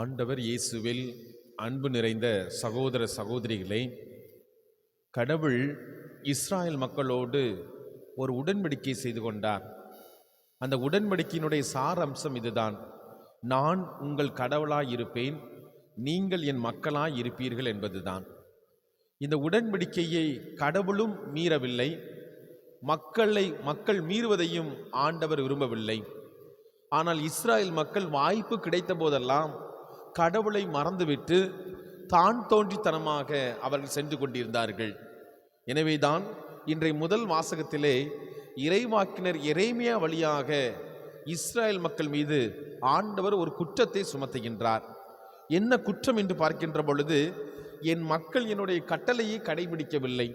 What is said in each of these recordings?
ஆண்டவர் இயேசுவில் அன்பு நிறைந்த சகோதர சகோதரிகளை கடவுள் இஸ்ராயல் மக்களோடு ஒரு உடன்படிக்கை செய்து கொண்டார். அந்த உடன்படிக்கையினுடைய சாரம்சம் இதுதான். நான் உங்கள் கடவுளாய் இருப்பேன் நீங்கள் என் மக்களாய் இருப்பீர்கள் என்பதுதான். இந்த உடன்படிக்கையை கடவுளும் மீறவில்லை மக்களை மக்கள் மீறுவதையும் ஆண்டவர் விரும்பவில்லை. ஆனால் இஸ்ராயல் மக்கள் வாய்ப்பு கிடைத்த போதெல்லாம் கடவுளை மறந்துவிட்டு தான் தோன்றித்தனமாக அவர்கள் சென்று கொண்டிருந்தார்கள். எனவேதான் இன்றைய முதல் வாசகத்திலே இறைவாக்கினர் இறைமையா வழியாக இஸ்ரேல் மக்கள் மீது ஆண்டவர் ஒரு குற்றத்தை சுமத்துகின்றார். என்ன குற்றம் என்று பார்க்கின்ற பொழுது என் மக்கள் என்னுடைய கட்டளையை கடைபிடிக்கவில்லை.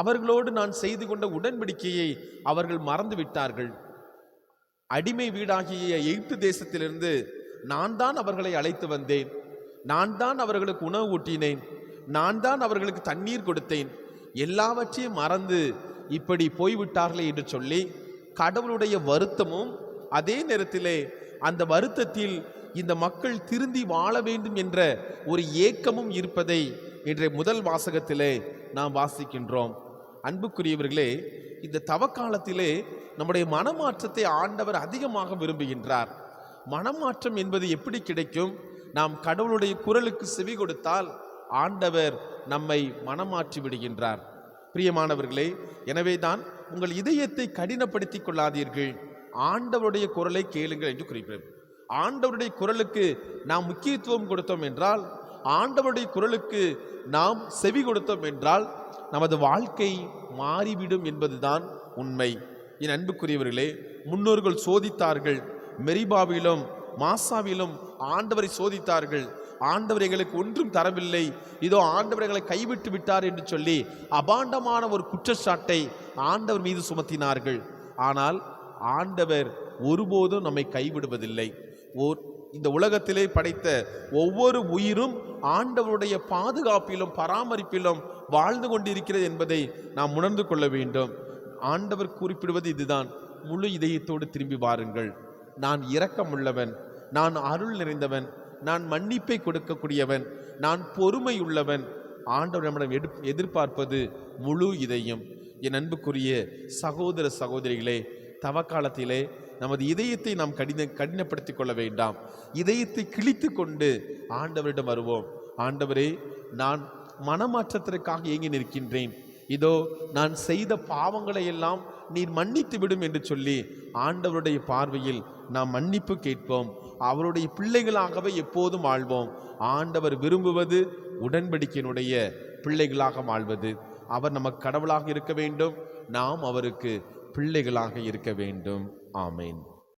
அவர்களோடு நான் செய்து கொண்ட உடன்படிக்கையை அவர்கள் மறந்து விட்டார்கள் அடிமை வீடாகிய எகிப்து தேசத்திலிருந்து நான் தான் அவர்களை அழைத்து வந்தேன். நான் தான் அவர்களுக்கு உணவு ஊட்டினேன். நான் தான் அவர்களுக்கு தண்ணீர் கொடுத்தேன். எல்லாவற்றையும் மறந்து இப்படி போய்விட்டார்களே என்று சொல்லி கடவுளுடைய வருத்தமும் அதே நேரத்திலே அந்த வருத்தத்தில் இந்த மக்கள் திருந்தி வாழ வேண்டும் என்ற ஒரு ஏக்கமும் இருப்பதை இன்றைய முதல் வாசகத்திலே நாம் வாசிக்கின்றோம். அன்புக்குரியவர்களே இந்த தவக்காலத்திலே நம்முடைய மனமாற்றத்தை ஆண்டவர் அதிகமாக விரும்புகின்றார். மனமாற்றம் என்பது எப்படி கிடைக்கும்? நாம் கடவுளுடைய குரலுக்கு செவி கொடுத்தால் ஆண்டவர் நம்மை மனமாற்றி விடுகின்றார். பிரியமானவர்களே எனவே தான் உங்கள் இதயத்தை கடினப்படுத்திக் கொள்ளாதீர்கள். ஆண்டவருடைய குரலை கேளுங்கள் என்று குறிப்பிடும் ஆண்டவருடைய குரலுக்கு நாம் முக்கியத்துவம் கொடுத்தோம் என்றால் ஆண்டவருடைய குரலுக்கு நாம் செவி கொடுத்தோம் என்றால் நமது வாழ்க்கை மாறிவிடும் என்பதுதான் உண்மை. என் அன்புக்குரியவர்களே முன்னோர்கள் சோதித்தார்கள் மெரிபாவிலும் மாசாவிலும் ஆண்டவரை சோதித்தார்கள். ஆண்டவர் எங்களுக்கு ஒன்றும் தரவில்லை. இதோ ஆண்டவர் எங்களை கைவிட்டு விட்டார் என்று சொல்லி அபாண்டமான ஒரு குற்றச்சாட்டை ஆண்டவர் மீது சுமத்தினார்கள். ஆனால் ஆண்டவர் ஒருபோதும் நம்மை கைவிடுவதில்லை. ஓர் இந்த உலகத்திலே படைத்த ஒவ்வொரு உயிரும் ஆண்டவருடைய பாதுகாப்பிலும் பராமரிப்பிலும் வாழ்ந்து கொண்டிருக்கிறது என்பதை நாம் உணர்ந்து கொள்ள வேண்டும். ஆண்டவர் குறிப்பிடுவது இதுதான். முழு இதயத்தோடு திரும்பி வாருங்கள். நான் இரக்கமுள்ளவன் நான் அருள் நிறைந்தவன் நான் மன்னிப்பை கொடுக்கக்கூடியவன் நான் பொறுமையுள்ளவன். ஆண்டவர் நம்மிடம் எடு எதிர்பார்ப்பது முழு இதயம். என் அன்புக்குரிய சகோதர சகோதரிகளே தவக்காலத்திலே நமது இதயத்தை நாம் கடின கடினப்படுத்தி கொள்ள வேண்டாம். இதயத்தை கிழித்து கொண்டு ஆண்டவரிடம் வருவோம். ஆண்டவரே நான் மனமாற்றத்திற்காக ஏங்கி நிற்கின்றேன். இதோ நான் செய்த பாவங்களை எல்லாம் நீர் மன்னித்து விடும் என்று சொல்லி ஆண்டவருடைய பார்வையில் நாம் மன்னிப்பு கேட்போம். அவருடைய பிள்ளைகளாகவே எப்போதும் வாழ்வோம் ஆண்டவர் விரும்புவது உடன்படிக்கையினுடைய பிள்ளைகளாக வாழ்வது அவர் நமக்கு கடவுளாக இருக்க வேண்டும். நாம் அவருக்கு பிள்ளைகளாக இருக்க வேண்டும். ஆமேன்.